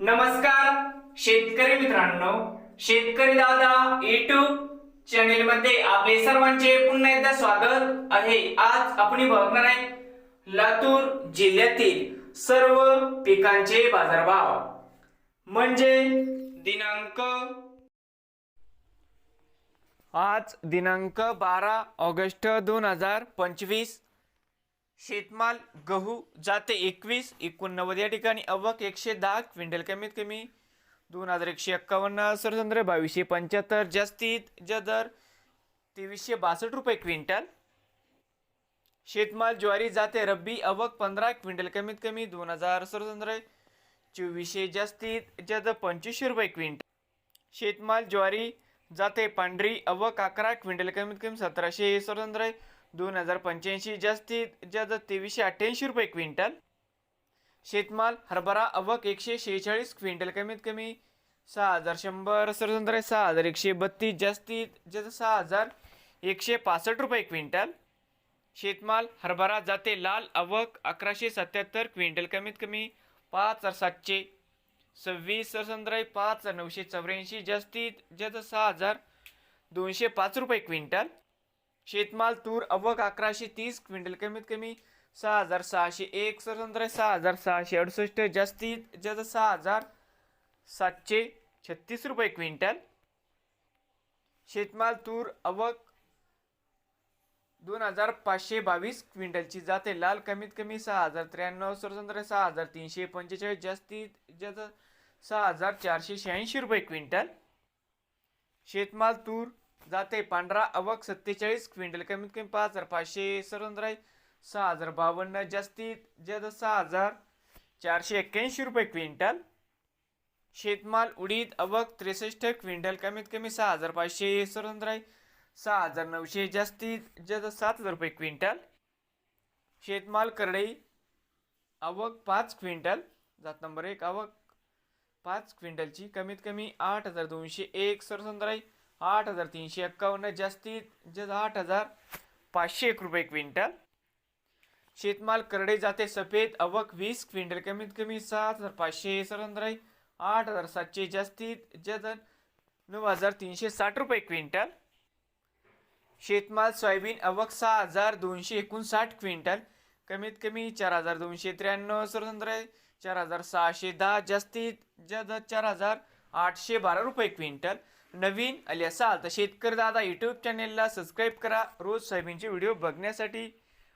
नमस्कार शेतकरी मित्रांनो. शेतकरी दादा युट्यूब चॅनेल मध्ये आपले सर्वांचे पुन्हा एकदा स्वागत आहे. आज आपण बघणार आहे लातूर जिल्ह्यातील सर्व पिकांचे बाजारभाव. म्हणजे दिनांक आज दिनांक बारा ऑगस्ट दोन हजार पंचवीस. शेतमाल गहू जाते एकवीस एकोणनव्वद या ठिकाणी अवक एकशे दहा क्विंटल कमीत कमी दोन हजार एकशे एक्कावन्न सरसंद्र बावीसशे पंच्याहत्तर जास्तीत जदर तेवीसशे बासष्ट रुपये क्विंटल. शेतमाल ज्वारी जाते रब्बी अवक पंधरा क्विंटल कमीत कमी दोन हजार सरसंद्र चोवीसशे जास्तीत जद पंचवीसशे रुपये क्विंटल. शेतमाल ज्वारी जाते पांढरी अवक अकरा क्विंटल कमीत कमी सतराशे सरसंद्र दोन हजार पंच्याऐंशी जास्तीत जास्त तेवीसशे अठ्ठ्याऐंशी रुपये क्विंटल. शेतमाल हरभरा अवक एकशे शेहेचाळीस क्विंटल कमीत कमी सहा हजार शंभर सरसंद्र सहा हजार एकशे बत्तीस जास्तीत जास्त सहा हजार एकशे पासष्ट रुपये क्विंटल. शेतमाल हरभरा जाते लाल अवक अकराशे सत्याहत्तर क्विंटल कमीत कमी पाच हजार सातशे सव्वीस सरसंद्राई पाच हजार नऊशे चौऱ्याऐंशी जास्तीत जास्त सहा हजार दोनशे पाच रुपये क्विंटल. शेतमाल तूर अवक अकराशे तीस क्विंटल कमीत कमी सहा हजार सहाशे एक स्वतंत्र सहा हजार सहाशे अडुसष्ट जास्तीत जास्त सहा हजार सातशे छत्तीस रुपये क्विंटल. शेतमाल तूर अवक दोन हजार पाचशे बावीस क्विंटलची जाते. लाल कमीत कमी सहा हजार त्र्याण्णव स्वतंत्र सहा हजार तीनशे पंचेचाळीस जास्तीत जास्त सहा हजार चारशे शहाऐंशी रुपये क्विंटल. शेतमाल तूर जाते. पांढरा अवक सत्तेचाळीस क्विंटल कमीत कमी पाच हजार पाचशे सरसंद्राई सहा हजार बावन्न जास्तीत जास्त सहा हजार चारशे एक्क्याऐंशी रुपये क्विंटल. शेतमाल उडीद अवक त्रेसष्ट क्विंटल कमीत कमी सहा हजार पाचशे सरसंद्राई सहा हजार नऊशे जास्तीत जास्त सात हजार रुपये क्विंटल. शेतमाल करडई आवक पाच क्विंटल जात नंबर एक आवक पाच क्विंटलची कमीत कमी आठ हजार दोनशे एक सरसंदराई आठ हजार तीनशे एक्कावन्न जास्तीत जास्त आठ हजार पाचशे एक रुपये क्विंटल. शेतमाल करडे जाते सफेद अवक वीस क्विंटल कमीत कमी सात हजार पाचशे सरसंद्राई आठ हजार सातशे जास्तीत जास्त नऊ हजार तीनशे साठ रुपये क्विंटल. शेतमाल सोयाबीन अवक सहा हजार दोनशे एकोणसाठ क्विंटल कमीत कमी चार हजार दोनशे त्र्याण्णव सरसंद्र चार हजार सहाशे दहा जास्तीत जास्त चार हजार आठशे बारा रुपये क्विंटल. नवीन आले असाल तर शेतकरी दादा यूट्यूब चॅनेलला सबस्क्राईब करा. रोज सोयाबीनचे व्हिडिओ बघण्यासाठी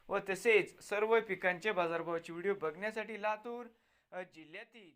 व तसेच सर्व पिकांचे बाजारभावाचे व्हिडिओ बघण्यासाठी लातूर जिल्ह्यातील